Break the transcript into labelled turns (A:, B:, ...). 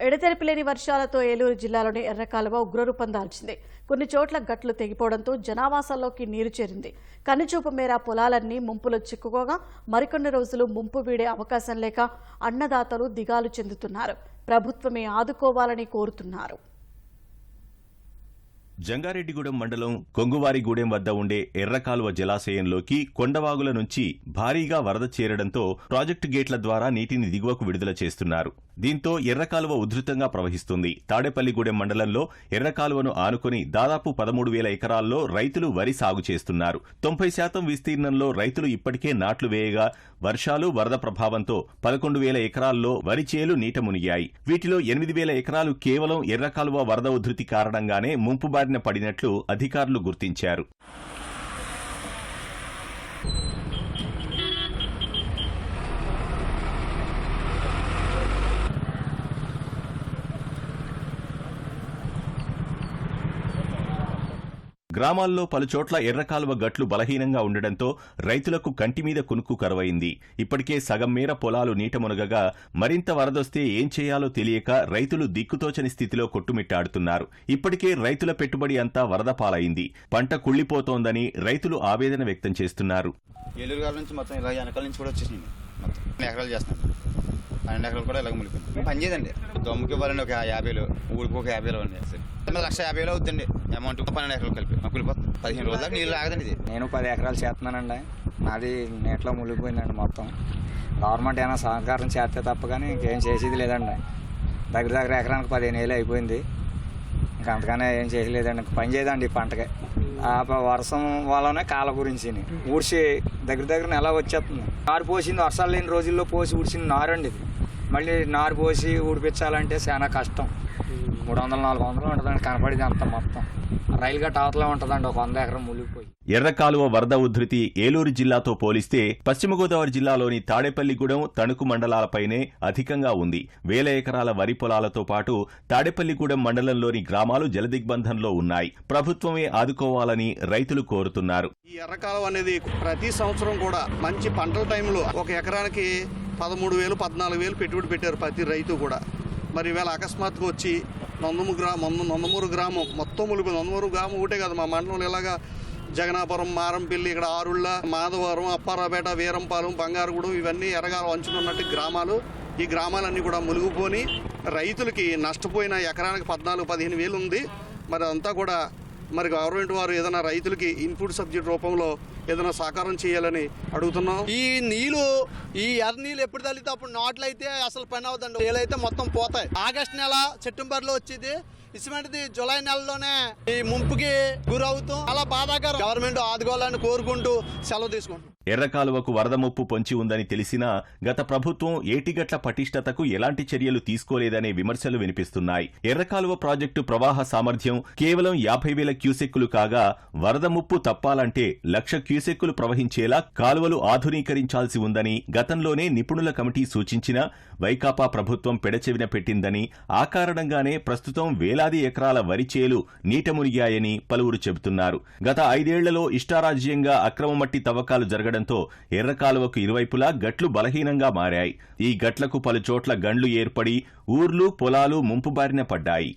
A: ఎడతెరిపిలేని వర్షాలతో ఏలూరు జిల్లాలోని ఎర్రకాలువ ఉగ్రరూపం దాల్చింది. కొన్ని చోట్ల గట్లు తెగిపోవడంతో జనావాసాల్లోకి నీరు చేరింది. కన్నుచూపు మేర పొలాలన్నీ ముంపులో చిక్కుకోగా మరికొన్ని రోజులు ముంపు వీడే అవకాశం లేక అన్నదాతలు దిగాలు చెందుతున్నారు. ప్రభుత్వమే ఆదుకోవాలని కోరుతున్నారు.
B: జంగారెడ్డిగూడెం మండలం కొంగువారిగూడెం వద్ద ఉండే ఎర్రకాలువ జలాశయంలోకి కొండవాగుల నుంచి భారీగా వరద చేరడంతో ప్రాజెక్టు గేట్ల ద్వారా నీటిని దిగువకు విడుదల చేస్తున్నారు. దీంతో ఎర్రకాలువ ఉధృతంగా ప్రవహిస్తుంది. తాడేపల్లిగూడెం మండలంలో ఎర్రకాలువను ఆనుకుని దాదాపు పదమూడు వేల ఎకరాల్లో రైతులు వరి సాగు చేస్తున్నారు. తొంభై శాతం విస్తీర్ణంలో రైతులు ఇప్పటికే నాట్లు వేయగా వర్షాలు వరద ప్రభావంతో పదకొండు వేల ఎకరాల్లో వరి చేలు నీట మునిగాయి. వీటిలో ఎనిమిది వేల ఎకరాలు కేవలం ఎర్రకాలువ వరద ఉధృతి కారణంగానే ముంపుబారిన పడినట్లు అధికారులు గుర్తించారు. గ్రామాల్లో పలుచోట్ల ఎర్రకాలువ గట్లు బలహీనంగా ఉండడంతో రైతులకు కంటి మీద కరువైంది. ఇప్పటికే సగం మేర పొలాలు నీట మునగగా మరింత వరదొస్తే ఏం చేయాలో తెలియక రైతులు దిక్కుతోచని స్థితిలో కొట్టుమిట్టాడుతున్నారు. ఇప్పటికే రైతుల పెట్టుబడి అంతా వరద పాలైంది. పంట కుళ్ళిపోతోందని రైతులు ఆవేదన వ్యక్తం చేస్తున్నారు.
C: ఏలూరు నుంచి మొత్తం ఇలా వెనకాల నుంచి కూడా వచ్చేసింది మొత్తం పన్నెండు ఎకరాలు కూడా ఇలాగ ములిపోయింది పని చేయదండి. దమ్ముకి ఇవ్వాలండి ఒక యాభైలో ఊరికి ఒక యాభైలో అండి మరి లక్ష యాభైలో అవుతుంది అమౌంట్ పన్నెండు ఎకరాలు కలిపి. మాకు పదిహేను రోజులకు నీళ్ళు ఆగదండి ఇది.
D: నేను పది ఎకరాలు చేస్తున్నానండి. నాది నీటిలో మునిగిపోయిందండి మొత్తం. గవర్నమెంట్ ఏమైనా సహకారం చేస్తే తప్ప కానీ ఇంకేం చేసేది లేదండి. దగ్గర దగ్గర ఎకరానికి పదిహేను వేలు అయిపోయింది. ఇంకా అంతగానే ఏం చేయలేదండి ఇంక పని చేయదండి ఈ పంటకి. వర్షం వల్లనే కాల గురించి ఊడ్చి దగ్గర దగ్గర నెల వచ్చేస్తుంది? నారు పోసింది వర్షాలు లేని రోజుల్లో పోసి ఊడ్చింది నారండి ఇది. మళ్ళీ నారు పోసి ఊడిపించాలంటే చాలా కష్టం. మూడు వందలు నాలుగు వందలు ఉంటుందండి. కనపడేది అంత మొత్తం. రైలు గట్ట అవతలే ఉంటుందండి. ఒక వంద ఎకరం మునిగిపోయి
B: ఎర్రకాలువ వరద ఉధృతి ఏలూరు జిల్లాతో పోలిస్తే పశ్చిమ గోదావరి జిల్లాలోని తాడేపల్లిగూడెం తణుకు మండలాలపైనే అధికంగా ఉంది. వేల ఎకరాల వరి పొలాలతో పాటు తాడేపల్లిగూడెం మండలంలోని గ్రామాలు జలదిగ్బంధంలో ఉన్నాయి. ప్రభుత్వమే ఆదుకోవాలని రైతులు కోరుతున్నారు.
E: ఈ ఎర్రకాలం అనేది ప్రతి సంవత్సరం కూడా మంచి పంటల టైంలో ఒక ఎకరానికి పదమూడు వేలు పద్నాలుగు వేలు పెట్టుబడి పెట్టారు ప్రతి రైతు కూడా. మరి ఈవేళ అకస్మాత్తుగా వచ్చి నందము గ్రామం నందమూరు గ్రామం. మొత్తం ములిపోయింది నందమూరు గ్రామం ఒకటే కదా మా మండలంలో ఇలాగా జగనాపురం మారంపల్లి ఇక్కడ ఆరుళ్ళ మాధవరం అప్పారాపేట వీరంపాలెం బంగారుగూడెం ఇవన్నీ ఎరగాల అంచుకున్నట్టు గ్రామాలు. ఈ గ్రామాలన్నీ కూడా మునిగిపోని రైతులకి నష్టపోయిన ఎకరానికి పద్నాలుగు పదిహేను వేలు ఉంది మరి అంతా కూడా మరి గవర్నమెంట్ వారు ఏదైనా రైతులకి ఇన్పుట్ సబ్సిడీ రూపంలో ఏదైనా సహకారం చేయాలని అడుగుతున్నాం.
F: ఈ నీళ్ళు ఈ ఎర్ర నీళ్ళు ఎప్పుడు తల్లితే అప్పుడు నాట్లు అయితే అసలు పని అవుతుంది వీళ్ళైతే మొత్తం పోతాయి. ఆగస్ట్ నెల సెప్టెంబర్లో వచ్చేది. ఇసుమంటిది జూలై నెలలోనే ఈ ముంపుకి గురవుతూ చాలా బాధాకరం. గవర్నమెంట్ ఆదుకోవాలని కోరుకుంటూ సెలవు తీసుకుంటాం
B: ఎర్రకాలువకు వరద ముప్పు పొంచి ఉందని తెలిసినా గత ప్రభుత్వం ఏటిగట్ల పటిష్టతకు ఎలాంటి చర్యలు తీసుకోలేదనే విమర్శలు వినిపిస్తున్నాయి. ఎర్రకాలువ ప్రాజెక్టు ప్రవాహ సామర్థ్యం కేవలం యాభై వేల క్యూసెక్కులు కాగా వరద ముప్పు తప్పాలంటే లక్ష క్యూసెక్కులు ప్రవహించేలా కాలువలు ఆధునీకరించాల్సి ఉందని గతంలోనే నిపుణుల కమిటీ సూచించినా వైకాపా ప్రభుత్వం పెడచెవిన పెట్టిందని ఆ కారణంగానే ప్రస్తుతం వేలా వేలాది ఎకరాల వరి చేలు నీట మునిగాయని పలువురు చెబుతున్నారు. గత ఐదేళ్ళలో ఇష్టారాజ్యంగా అక్రమ మట్టి తవ్వకాలు జరగడంతో ఎర్రకాలువకు ఇరువైపులా గట్లు బలహీనంగా మారాయి. ఈ గట్లకు పలుచోట్ల గండ్లు ఏర్పడి ఊర్లు పొలాలు ముంపుబారిన పడ్డాయి.